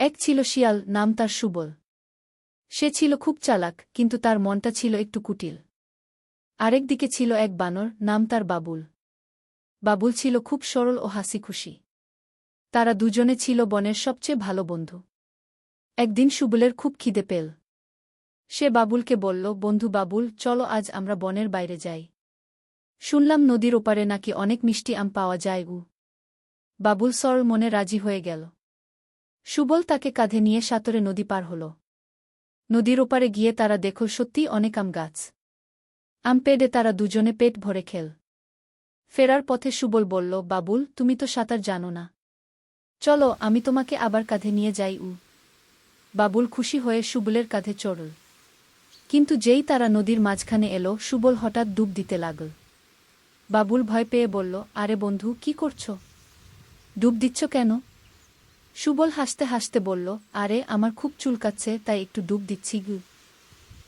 এক ছিল শিয়াল, নাম তার সুবল। সে ছিল খুব চালাক, কিন্তু তার মনটা ছিল একটু কুটিল। আরেক দিকে ছিল এক বানর, নাম তার বাবুল। বাবুল ছিল খুব সরল ও হাসি খুশি তারা দুজনে ছিল বনের সবচেয়ে ভালো বন্ধু। একদিন সুবলের খুব খিদে পেল। সে বাবুলকে বলল, বন্ধু বাবুল, চলো আজ আমরা বনের বাইরে যাই। শুনলাম নদীর ওপারে নাকি অনেক মিষ্টি আম পাওয়া যায় উ বাবুল সরল মনে রাজি হয়ে গেল। সুবল তাকে কাঁধে নিয়ে সাঁতরে নদী পার হল। নদীর ওপারে গিয়ে তারা দেখল সত্যিই অনেক আম গাছ। আম পেডে তারা দুজনে পেট ভরে খেল। ফেরার পথে সুবল বলল, বাবুল, তুমি তো সাঁতার জানো না। চলো, আমি তোমাকে আবার কাঁধে নিয়ে যাই উ। বাবুল খুশি হয়ে সুবলের কাঁধে চড়ল। কিন্তু যেই তারা নদীর মাঝখানে এলো, সুবল হঠাৎ ডুব দিতে লাগল। বাবুল ভয় পেয়ে বলল, আরে বন্ধু, কি করছ? ডুব দিচ্ছ কেন? সুবল হাসতে হাসতে বলল আরে আমার খুব চুলকাচ্ছে তাই একটু ডুব দিচ্ছি গু।